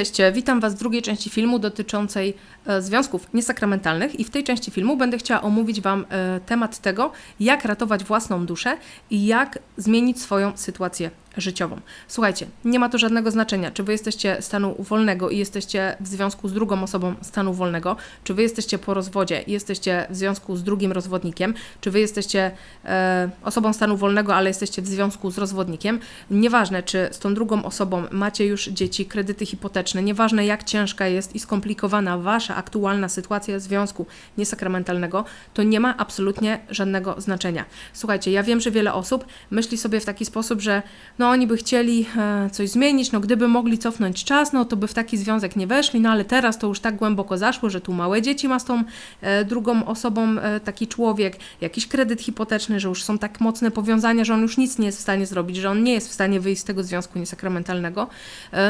Cześć, witam Was w drugiej części filmu dotyczącej e, związków niesakramentalnych i w tej części filmu będę chciała omówić Wam e, temat tego, jak ratować własną duszę i jak zmienić swoją sytuację życiową. Słuchajcie, nie ma to żadnego znaczenia, czy wy jesteście stanu wolnego i jesteście w związku z drugą osobą stanu wolnego, czy wy jesteście po rozwodzie i jesteście w związku z drugim rozwodnikiem, czy wy jesteście e, osobą stanu wolnego, ale jesteście w związku z rozwodnikiem. Nieważne, czy z tą drugą osobą macie już dzieci, kredyty hipoteczne, nieważne jak ciężka jest i skomplikowana wasza aktualna sytuacja związku niesakramentalnego, to nie ma absolutnie żadnego znaczenia. Słuchajcie, ja wiem, że wiele osób myśli sobie w taki sposób, że no oni by chcieli e, coś zmienić, no gdyby mogli cofnąć czas, no to by w taki związek nie weszli, no ale teraz to już tak głęboko zaszło, że tu małe dzieci ma z tą e, drugą osobą e, taki człowiek, jakiś kredyt hipoteczny, że już są tak mocne powiązania, że on już nic nie jest w stanie zrobić, że on nie jest w stanie wyjść z tego związku niesakramentalnego.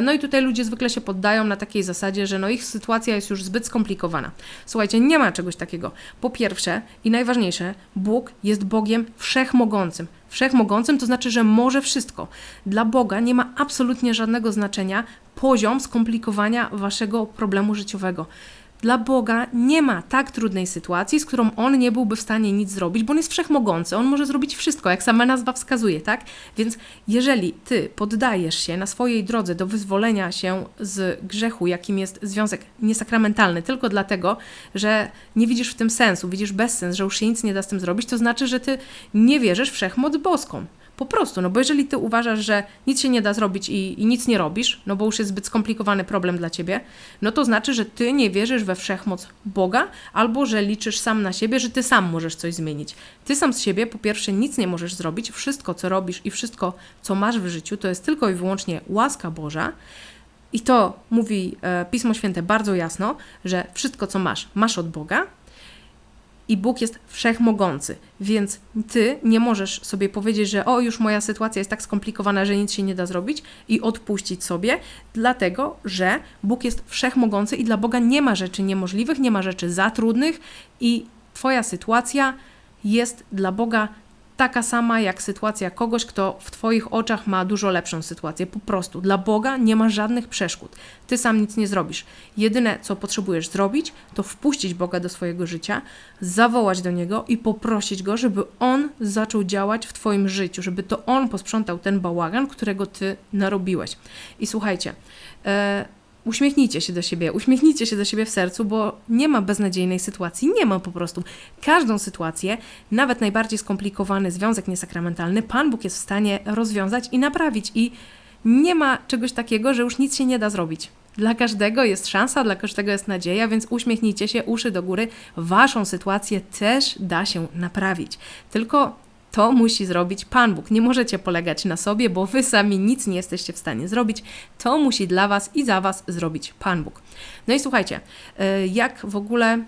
No i tutaj ludzie zwykle się poddają na takiej zasadzie, że no ich sytuacja jest już zbyt skomplikowana. Słuchajcie, nie ma czegoś takiego. Po pierwsze i najważniejsze, Bóg jest Bogiem wszechmogącym wszechmogącym, to znaczy, że może wszystko. Dla Boga nie ma absolutnie żadnego znaczenia poziom skomplikowania waszego problemu życiowego. Dla Boga nie ma tak trudnej sytuacji, z którą On nie byłby w stanie nic zrobić, bo On jest wszechmogący, On może zrobić wszystko, jak sama nazwa wskazuje, tak? Więc jeżeli Ty poddajesz się na swojej drodze do wyzwolenia się z grzechu, jakim jest związek niesakramentalny, tylko dlatego, że nie widzisz w tym sensu, widzisz bezsens, że już się nic nie da z tym zrobić, to znaczy, że Ty nie wierzysz wszechmoc boską. Po prostu, no bo jeżeli ty uważasz, że nic się nie da zrobić i, i, nic nie robisz, no bo już jest zbyt skomplikowany problem dla ciebie, no to znaczy, że ty nie wierzysz we wszechmoc Boga, albo że liczysz sam na siebie, że ty sam możesz coś zmienić. Ty sam z siebie, po pierwsze, nic nie możesz zrobić, wszystko, co robisz i wszystko, co masz w życiu, to jest tylko i wyłącznie łaska Boża. I to mówi e, Pismo Święte bardzo jasno, że wszystko, co masz, masz od Boga, i Bóg jest wszechmogący, więc ty nie możesz sobie powiedzieć, że o, już moja sytuacja jest tak skomplikowana, że nic się nie da zrobić i odpuścić sobie, dlatego że Bóg jest wszechmogący i dla Boga nie ma rzeczy niemożliwych, nie ma rzeczy za trudnych i twoja sytuacja jest dla Boga taka sama jak sytuacja kogoś, kto w Twoich oczach ma dużo lepszą sytuację. Po prostu dla Boga nie ma żadnych przeszkód. Ty sam nic nie zrobisz. Jedyne, co potrzebujesz zrobić, to wpuścić Boga do swojego życia, zawołać do Niego i poprosić Go, żeby On zaczął działać w Twoim życiu, żeby to On posprzątał ten bałagan, którego Ty narobiłeś. I słuchajcie, e, Uśmiechnijcie się do siebie, uśmiechnijcie się do siebie w sercu, bo nie ma beznadziejnej sytuacji, nie ma po prostu. Każdą sytuację, nawet najbardziej skomplikowany związek niesakramentalny, Pan Bóg jest w stanie rozwiązać i naprawić. I nie ma czegoś takiego, że już nic się nie da zrobić. Dla każdego jest szansa, dla każdego jest nadzieja, więc uśmiechnijcie się, uszy do góry. Waszą sytuację też da się naprawić. Tylko to musi zrobić Pan Bóg. Nie możecie polegać na sobie, bo wy sami nic nie jesteście w stanie zrobić. To musi dla was i za was zrobić Pan Bóg. No i słuchajcie, y, jak w ogóle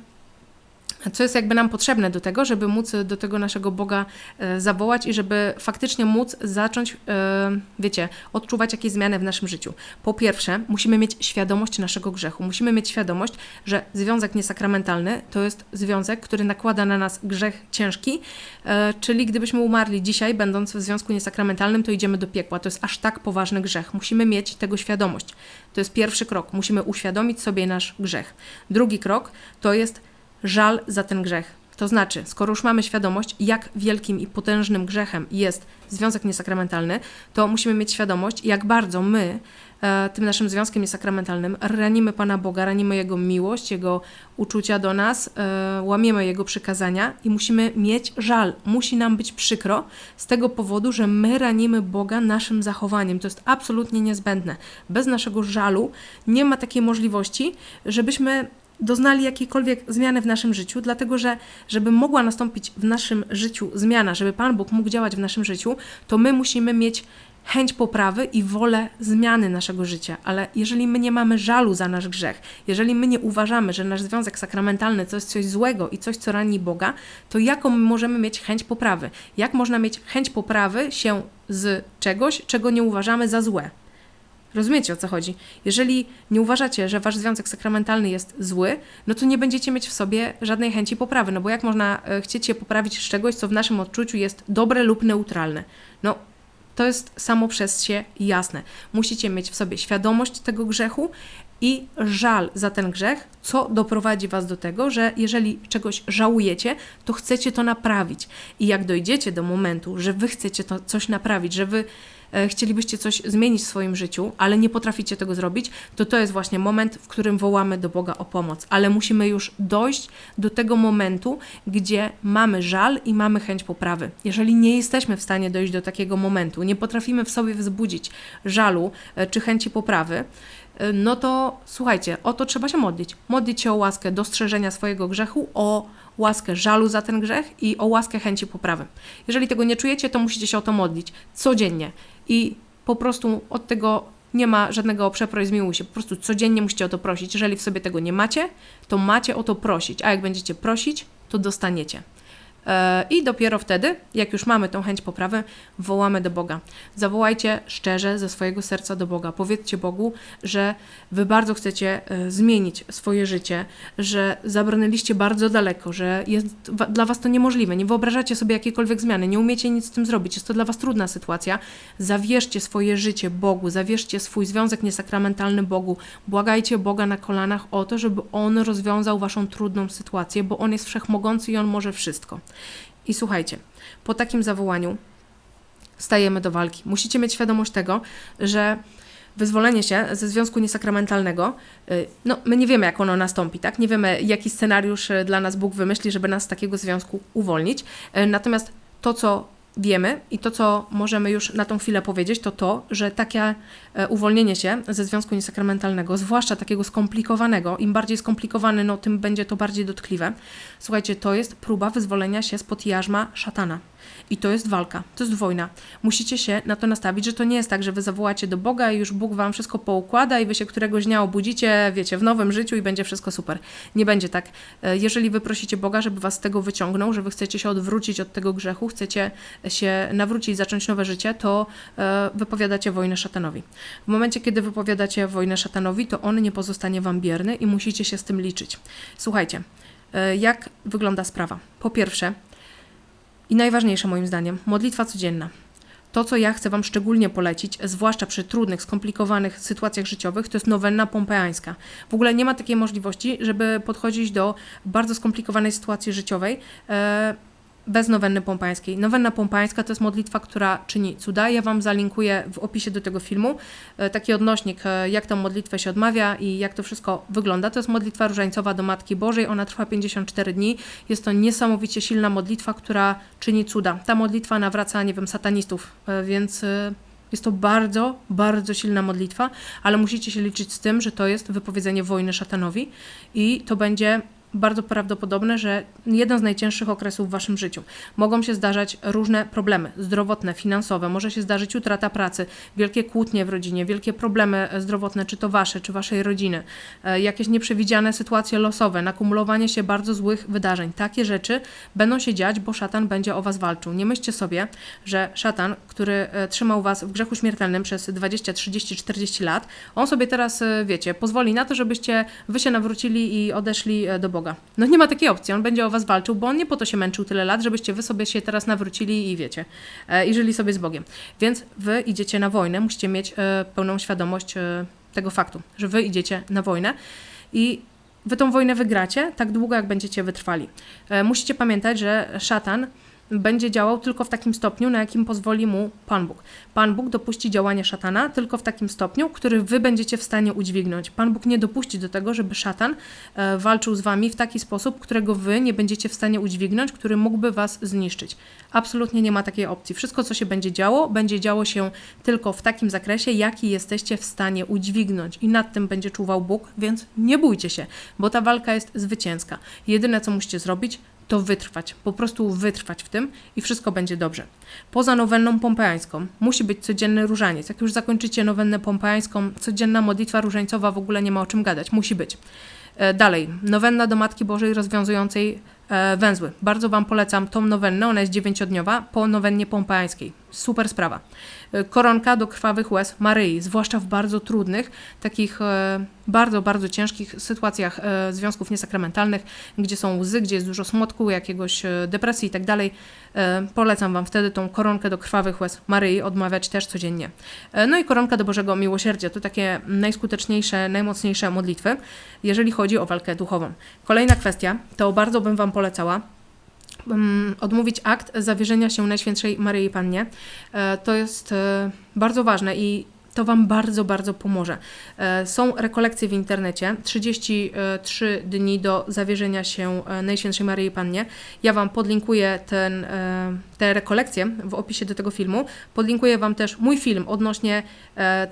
co jest jakby nam potrzebne do tego, żeby móc do tego naszego Boga e, zawołać i żeby faktycznie móc zacząć, e, wiecie, odczuwać jakieś zmiany w naszym życiu. Po pierwsze, musimy mieć świadomość naszego grzechu. Musimy mieć świadomość, że związek niesakramentalny to jest związek, który nakłada na nas grzech ciężki, e, czyli gdybyśmy umarli dzisiaj, będąc w związku niesakramentalnym, to idziemy do piekła. To jest aż tak poważny grzech. Musimy mieć tego świadomość. To jest pierwszy krok. Musimy uświadomić sobie nasz grzech. Drugi krok to jest żal za ten grzech. To znaczy, skoro już mamy świadomość, jak wielkim i potężnym grzechem jest związek niesakramentalny, to musimy mieć świadomość, jak bardzo my e, tym naszym związkiem niesakramentalnym ranimy Pana Boga, ranimy Jego miłość, Jego uczucia do nas, e, łamiemy Jego przykazania i musimy mieć żal. Musi nam być przykro z tego powodu, że my ranimy Boga naszym zachowaniem. To jest absolutnie niezbędne. Bez naszego żalu nie ma takiej możliwości, żebyśmy doznali jakiejkolwiek zmiany w naszym życiu, dlatego że, żeby mogła nastąpić w naszym życiu zmiana, żeby Pan Bóg mógł działać w naszym życiu, to my musimy mieć chęć poprawy i wolę zmiany naszego życia. Ale jeżeli my nie mamy żalu za nasz grzech, jeżeli my nie uważamy, że nasz związek sakramentalny to jest coś złego i coś, co rani Boga, to jaką my możemy mieć chęć poprawy? Jak można mieć chęć poprawy się z czegoś, czego nie uważamy za złe? Rozumiecie o co chodzi? Jeżeli nie uważacie, że wasz związek sakramentalny jest zły, no to nie będziecie mieć w sobie żadnej chęci poprawy. No bo jak można e, chcieć się poprawić z czegoś, co w naszym odczuciu jest dobre lub neutralne? No, To jest samo przez się jasne. Musicie mieć w sobie świadomość tego grzechu i żal za ten grzech, co doprowadzi Was do tego, że jeżeli czegoś żałujecie, to chcecie to naprawić. I jak dojdziecie do momentu, że Wy chcecie to coś naprawić, że Wy e, chcielibyście coś zmienić w swoim życiu, ale nie potraficie tego zrobić, to to jest właśnie moment, w którym wołamy do Boga o pomoc. Ale musimy już dojść do tego momentu, gdzie mamy żal i mamy chęć poprawy. Jeżeli nie jesteśmy w stanie dojść do takiego momentu, nie potrafimy w sobie wzbudzić żalu e, czy chęci poprawy, no to słuchajcie, o to trzeba się modlić. Modlić się o łaskę dostrzeżenia swojego grzechu, o łaskę żalu za ten grzech i o łaskę chęci poprawy. Jeżeli tego nie czujecie, to musicie się o to modlić codziennie i po prostu od tego nie ma żadnego przeproj, zmiłuj się. Po prostu codziennie musicie o to prosić. Jeżeli w sobie tego nie macie, to macie o to prosić, a jak będziecie prosić, to dostaniecie. E, I dopiero wtedy, jak już mamy tą chęć poprawy, wołamy do Boga. Zawołajcie szczerze ze swojego serca do Boga. Powiedzcie Bogu, że Wy bardzo chcecie e, zmienić swoje życie, że zabrnęliście bardzo daleko, że jest dla Was to niemożliwe. Nie wyobrażacie sobie jakiejkolwiek zmiany, nie umiecie nic z tym zrobić. Jest to dla Was trudna sytuacja. Zawierzcie swoje życie Bogu, zawierzcie swój związek niesakramentalny Bogu. Błagajcie Boga na kolanach o to, żeby On rozwiązał Waszą trudną sytuację, bo On jest wszechmogący i On może wszystko. I słuchajcie, po takim zawołaniu stajemy do walki. Musicie mieć świadomość tego, że wyzwolenie się ze związku niesakramentalnego, y, no my nie wiemy, jak ono nastąpi, tak? Nie wiemy, jaki scenariusz y, dla nas Bóg wymyśli, żeby nas z takiego związku uwolnić. Y, natomiast to, co wiemy i to, co możemy już na tą chwilę powiedzieć, to to, że takie e, uwolnienie się ze związku niesakramentalnego, zwłaszcza takiego skomplikowanego, im bardziej skomplikowany, no tym będzie to bardziej dotkliwe. Słuchajcie, to jest próba wyzwolenia się spod jarzma szatana. I to jest walka, to jest wojna. Musicie się na to nastawić, że to nie jest tak, że wy zawołacie do Boga i już Bóg wam wszystko poukłada i wy się któregoś dnia obudzicie, wiecie, w nowym życiu i będzie wszystko super. Nie będzie tak. E, jeżeli wy prosicie Boga, żeby was z tego wyciągnął, że wy chcecie się odwrócić od tego grzechu, chcecie się nawrócić, zacząć nowe życie, to e, wypowiadacie wojnę szatanowi. W momencie, kiedy wypowiadacie wojnę szatanowi, to on nie pozostanie wam bierny i musicie się z tym liczyć. Słuchajcie, e, jak wygląda sprawa? Po pierwsze, i najważniejsze moim zdaniem, modlitwa codzienna. To, co ja chcę Wam szczególnie polecić, zwłaszcza przy trudnych, skomplikowanych sytuacjach życiowych, to jest nowenna pompeańska. W ogóle nie ma takiej możliwości, żeby podchodzić do bardzo skomplikowanej sytuacji życiowej. E, bez nowenny pompańskiej. Nowenna pompańska to jest modlitwa, która czyni cuda. Ja Wam zalinkuję w opisie do tego filmu e, taki odnośnik, e, jak tę modlitwę się odmawia i jak to wszystko wygląda. To jest modlitwa różańcowa do Matki Bożej. Ona trwa 54 dni. Jest to niesamowicie silna modlitwa, która czyni cuda. Ta modlitwa nawraca, nie wiem, satanistów, e, więc jest to bardzo, bardzo silna modlitwa, ale musicie się liczyć z tym, że to jest wypowiedzenie wojny szatanowi i to będzie bardzo prawdopodobne, że jeden z najcięższych okresów w waszym życiu. Mogą się zdarzać różne problemy zdrowotne, finansowe, może się zdarzyć utrata pracy, wielkie kłótnie w rodzinie, wielkie problemy zdrowotne, czy to wasze, czy waszej rodziny, e, jakieś nieprzewidziane sytuacje losowe, nakumulowanie się bardzo złych wydarzeń. Takie rzeczy będą się dziać, bo szatan będzie o was walczył. Nie myślcie sobie, że szatan, który e, trzymał was w grzechu śmiertelnym przez 20, 30, 40 lat, on sobie teraz, e, wiecie, pozwoli na to, żebyście wy się nawrócili i odeszli do Boga. Boga. No nie ma takiej opcji, on będzie o was walczył, bo on nie po to się męczył tyle lat, żebyście wy sobie się teraz nawrócili i wiecie, e, i żyli sobie z Bogiem. Więc wy idziecie na wojnę, musicie mieć e, pełną świadomość e, tego faktu, że wy idziecie na wojnę i wy tą wojnę wygracie tak długo, jak będziecie wytrwali. Musicie pamiętać, że szatan będzie działał tylko w takim stopniu, na jakim pozwoli mu Pan Bóg. Pan Bóg dopuści działanie szatana tylko w takim stopniu, który wy będziecie w stanie udźwignąć. Pan Bóg nie dopuści do tego, żeby szatan e, walczył z wami w taki sposób, którego wy nie będziecie w stanie udźwignąć, który mógłby was zniszczyć. Absolutnie nie ma takiej opcji. Wszystko, co się będzie działo, będzie działo się tylko w takim zakresie, jaki jesteście w stanie udźwignąć. I nad tym będzie czuwał Bóg, więc nie bójcie się, bo ta walka jest zwycięska. Jedyne, co musicie zrobić, to wytrwać, po prostu wytrwać w tym i wszystko będzie dobrze. Poza nowenną pompeańską musi być codzienny różaniec. Jak już zakończycie nowennę pompeańską, codzienna modlitwa różańcowa w ogóle nie ma o czym gadać, musi być. E, dalej, nowenna do Matki Bożej rozwiązującej węzły. Bardzo Wam polecam tą nowennę, ona jest dziewięciodniowa, po nowennie pompańskiej. Super sprawa. E, koronka do krwawych łez Maryi, zwłaszcza w bardzo trudnych, takich e, bardzo, bardzo ciężkich sytuacjach e, związków niesakramentalnych, gdzie są łzy, gdzie jest dużo smutku, jakiegoś e, depresji i tak. E, Polecam Wam wtedy tą koronkę do krwawych łez Maryi odmawiać też codziennie. E, No i koronka do Bożego Miłosierdzia to takie najskuteczniejsze, najmocniejsze modlitwy, jeżeli chodzi o walkę duchową. Kolejna kwestia, to bardzo bym Wam polecała, mm, odmówić akt zawierzenia się Najświętszej Maryi Pannie. E, To jest e, bardzo ważne i to Wam bardzo, bardzo pomoże. E, Są rekolekcje w internecie, 33 dni do zawierzenia się Najświętszej Maryi Pannie. Ja Wam podlinkuję ten, te rekolekcje w opisie do tego filmu. Podlinkuję Wam też mój film odnośnie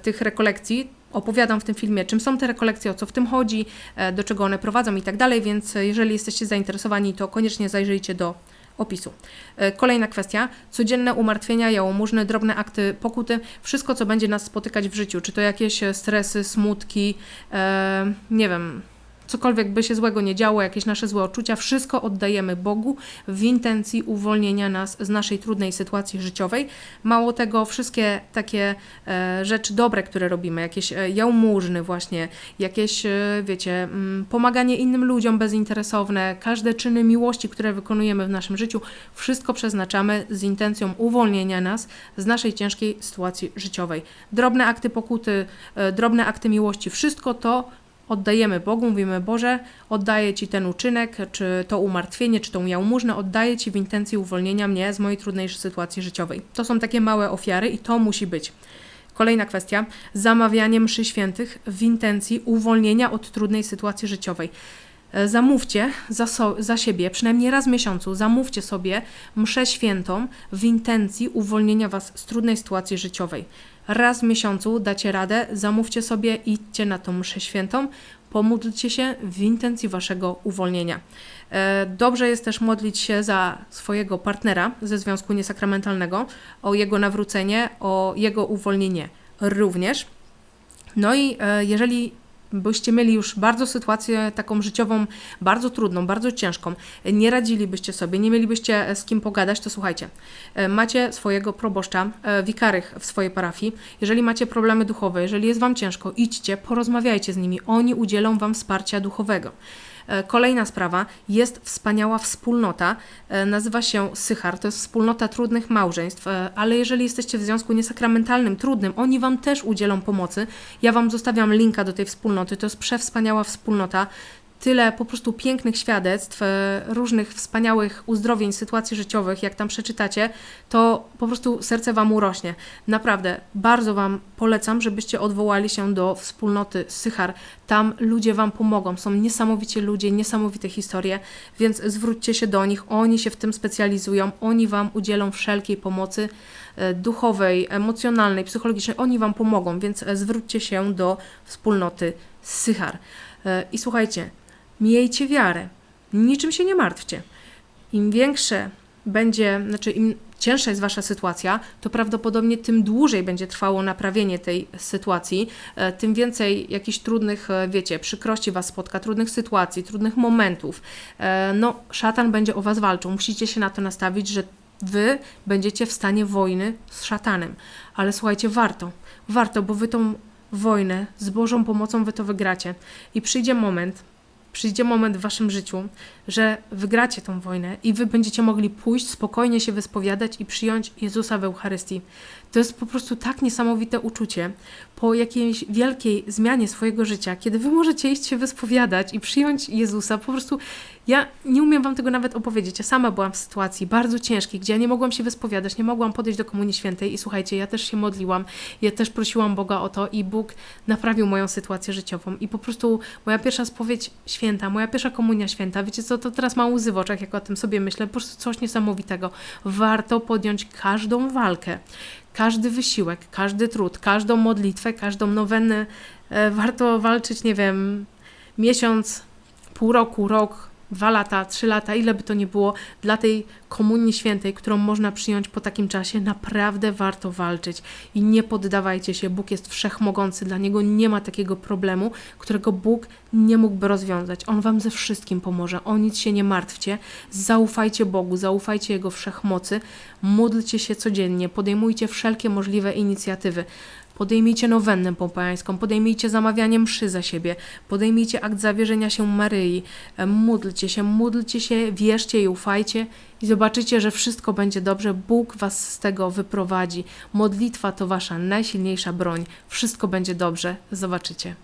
tych rekolekcji. Opowiadam w tym filmie, czym są te rekolekcje, o co w tym chodzi, e, do czego one prowadzą i tak dalej, więc jeżeli jesteście zainteresowani, to koniecznie zajrzyjcie do opisu. E, Kolejna kwestia, codzienne umartwienia, jałmużny, drobne akty pokuty, wszystko, co będzie nas spotykać w życiu, czy to jakieś e, stresy, smutki, nie wiem, cokolwiek by się złego nie działo, jakieś nasze złe odczucia, wszystko oddajemy Bogu w intencji uwolnienia nas z naszej trudnej sytuacji życiowej. Mało tego, wszystkie takie e, rzeczy dobre, które robimy, jakieś e, jałmużny właśnie, jakieś, e, wiecie, mm, pomaganie innym ludziom bezinteresowne, każde czyny miłości, które wykonujemy w naszym życiu, wszystko przeznaczamy z intencją uwolnienia nas z naszej ciężkiej sytuacji życiowej. Drobne akty pokuty, drobne akty miłości, wszystko to oddajemy Bogu, mówimy Boże, oddaję Ci ten uczynek, czy to umartwienie, czy tą jałmużnę, oddaję Ci w intencji uwolnienia mnie z mojej trudnej sytuacji życiowej. To są takie małe ofiary i to musi być. Kolejna kwestia, zamawianie mszy świętych w intencji uwolnienia od trudnej sytuacji życiowej. E, Zamówcie za, so, za siebie, przynajmniej raz w miesiącu, zamówcie sobie mszę świętą w intencji uwolnienia Was z trudnej sytuacji życiowej. Raz w miesiącu dacie radę, zamówcie sobie, idźcie na tą mszę świętą, pomódlcie się w intencji Waszego uwolnienia. E, Dobrze jest też modlić się za swojego partnera ze związku niesakramentalnego, o jego nawrócenie, o jego uwolnienie również. No i e, jeżeli byście mieli już bardzo sytuację taką życiową, bardzo trudną, bardzo ciężką, nie radzilibyście sobie, nie mielibyście e, z kim pogadać, to słuchajcie, e, macie swojego proboszcza, e, wikarych w swojej parafii, jeżeli macie problemy duchowe, jeżeli jest Wam ciężko, idźcie, porozmawiajcie z nimi, oni udzielą Wam wsparcia duchowego. E, Kolejna sprawa, jest wspaniała wspólnota, e, nazywa się Sychar, to jest wspólnota trudnych małżeństw, e, ale jeżeli jesteście w związku niesakramentalnym, trudnym, oni Wam też udzielą pomocy. Ja Wam zostawiam linka do tej wspólnoty, to jest przewspaniała wspólnota. Tyle po prostu pięknych świadectw, e, różnych wspaniałych uzdrowień, sytuacji życiowych, jak tam przeczytacie, to po prostu serce Wam urośnie. Naprawdę, bardzo Wam polecam, żebyście odwołali się do wspólnoty Sychar. Tam ludzie Wam pomogą, są niesamowici ludzie, niesamowite historie, więc zwróćcie się do nich, oni się w tym specjalizują, oni Wam udzielą wszelkiej pomocy e, duchowej, emocjonalnej, psychologicznej, oni Wam pomogą, więc e, zwróćcie się do wspólnoty Sychar. I słuchajcie, miejcie wiarę, niczym się nie martwcie. Im większe będzie, znaczy im cięższa jest wasza sytuacja, to prawdopodobnie tym dłużej będzie trwało naprawienie tej sytuacji, e, tym więcej jakichś trudnych, e, wiecie, przykrości was spotka, trudnych sytuacji, trudnych momentów. E, No, szatan będzie o was walczył. Musicie się na to nastawić, że wy będziecie w stanie wojny z szatanem. Ale słuchajcie, warto, warto, bo wy tą wojnę z Bożą pomocą wy to wygracie. I przyjdzie moment, przyjdzie moment w waszym życiu, że wygracie tą wojnę i wy będziecie mogli pójść, spokojnie się wyspowiadać i przyjąć Jezusa w Eucharystii. To jest po prostu tak niesamowite uczucie po jakiejś wielkiej zmianie swojego życia, kiedy wy możecie iść się wyspowiadać i przyjąć Jezusa. Po prostu ja nie umiem wam tego nawet opowiedzieć. Ja sama byłam w sytuacji bardzo ciężkiej, gdzie ja nie mogłam się wyspowiadać, nie mogłam podejść do Komunii Świętej i słuchajcie, ja też się modliłam, ja też prosiłam Boga o to i Bóg naprawił moją sytuację życiową i po prostu moja pierwsza spowiedź święta, moja pierwsza komunia święta, wiecie co, to teraz mam łzy w oczach, jak o tym sobie myślę, po prostu coś niesamowitego. Warto podjąć każdą walkę, każdy wysiłek, każdy trud, każdą modlitwę, każdą nowennę. E, warto walczyć, nie wiem, miesiąc, pół roku, rok, dwa lata, trzy lata, ile by to nie było, dla tej komunii świętej, którą można przyjąć po takim czasie, naprawdę warto walczyć i nie poddawajcie się. Bóg jest wszechmogący, dla niego nie ma takiego problemu, którego Bóg nie mógłby rozwiązać. On wam ze wszystkim pomoże. O nic się nie martwcie. Zaufajcie Bogu, zaufajcie Jego wszechmocy. Módlcie się codziennie, podejmujcie wszelkie możliwe inicjatywy. Podejmijcie nowennę pompańską, podejmijcie zamawianie mszy za siebie, podejmijcie akt zawierzenia się Maryi, e, módlcie się, módlcie się, wierzcie i ufajcie i zobaczycie, że wszystko będzie dobrze. Bóg was z tego wyprowadzi. Modlitwa to wasza najsilniejsza broń. Wszystko będzie dobrze. Zobaczycie.